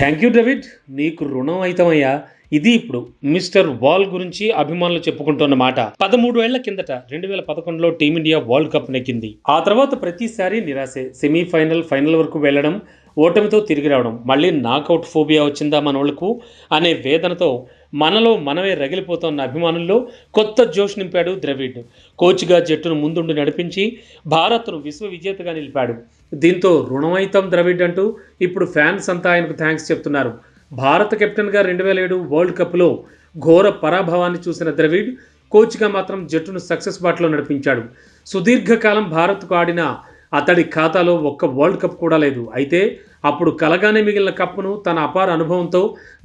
Thank you David నీకు రుణం అయితమయ్యా. ఇది ఇప్పుడు మిస్టర్ వాల్ గురించి అభిమానులు చెప్పుకుంటున్న మాట. పదమూడు ఏళ్ళ కిందట రెండు వేల పదకొండులో టీమిండియా వరల్డ్ కప్ నెక్కింది. ఆ తర్వాత ప్రతిసారి నిరాశే. సెమీఫైనల్ ఫైనల్ వరకు వెళ్ళడం ఓటమితో తిరిగి రావడం మళ్ళీ నాకౌట్ ఫోబియా వచ్చిందా మనోళ్ళకు అనే వేదనతో మనలో మనమే రగిలిపోతున్న అభిమానుల్లో కొత్త జోష్ నింపాడు ద్రవిడ్. కోచ్గా జట్టును ముందుండి నడిపించి భారత్ను విశ్వ విజేతగా నిలిపాడు. దీంతో రుణమైతం ద్రవిడ్ అంటూ ఇప్పుడు ఫ్యాన్స్ అంతా ఆయనకు థ్యాంక్స్ చెప్తున్నారు. భారత కెప్టెన్గా రెండు వేల ఏడు వరల్డ్ కప్లో ఘోర పరాభవాన్ని చూసిన ద్రవిడ్ కోచ్గా మాత్రం జట్టును సక్సెస్ బాటలో నడిపించాడు. సుదీర్ఘకాలం భారత్కు ఆడిన అతడి ఖాతాలో ఒక్క వరల్డ్ కప్ కూడా లేదు. అయితే అప్పుడు కలగానే మిగిలిన కప్పును తన అపార అనుభవంతో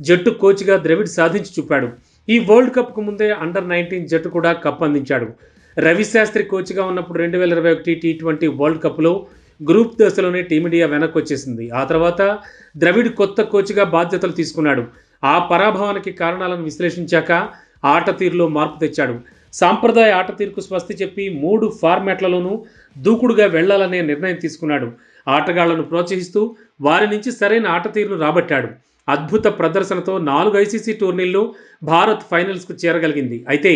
జట్టు కోచ్గా ద్రవిడ్ సాధించి చూపాడు. ఈ వరల్డ్ కప్కు ముందే అండర్ నైన్టీన్ జట్టు కూడా కప్ అందించాడు. రవిశాస్త్రి కోచ్గా ఉన్నప్పుడు రెండు వేల ఇరవై ఒకటి టీ ట్వంటీ వరల్డ్ కప్లో గ్రూప్ దశలోనే టీమిండియా వెనక్కి వచ్చేసింది ఆ తర్వాత ద్రవిడ్ కొత్త కోచ్గా బాధ్యతలు తీసుకున్నాడు. ఆ పరాభవానికి కారణాలను విశ్లేషించాక ఆట తీరులో మార్పు తెచ్చాడు. సాంప్రదాయ ఆట తీరుకు స్వస్తి చెప్పి మూడు ఫార్మాట్లలోనూ దూకుడుగా వెళ్ళాలనే నిర్ణయం తీసుకున్నాడు. ఆటగాళ్ళను ప్రోత్సహిస్తూ వారి నుంచి సరైన ఆట తీరును రాబట్టాడు. అద్భుత ప్రదర్శనతో నాలుగు ఐసీసీ టోర్నీల్లో భారత్ ఫైనల్స్కు చేరగలిగింది. అయితే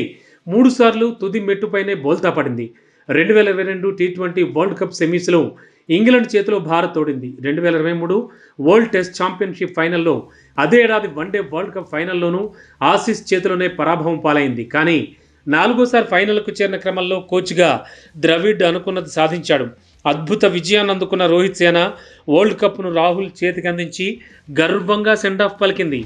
మూడుసార్లు తుది మెట్టుపైనే బోల్తా పడింది. రెండు వేల ఇరవై రెండు టీ ట్వంటీ వరల్డ్ కప్ సెమీస్లో ఇంగ్లాండ్ చేతిలో భారత్ ఓడింది రెండు వేల ఇరవై మూడు వరల్డ్ టెస్ట్ ఛాంపియన్షిప్ ఫైనల్లో అదే ఏడాది వన్డే వరల్డ్ కప్ ఫైనల్లోనూ ఆసీస్ చేతిలోనే పరాభవం పాలైంది. కానీ నాలుగోసారి ఫైనల్కు చేరిన క్రమంలో కోచ్గా ద్రవిడ్ అనుకున్నది సాధించాడు. అద్భుత విజయాన్ని అందుకున్న రోహిత్ సేన వరల్డ్ కప్ను రాహుల్ చేతికి అందించి గర్వంగా సెండ్ ఆఫ్ పలికింది.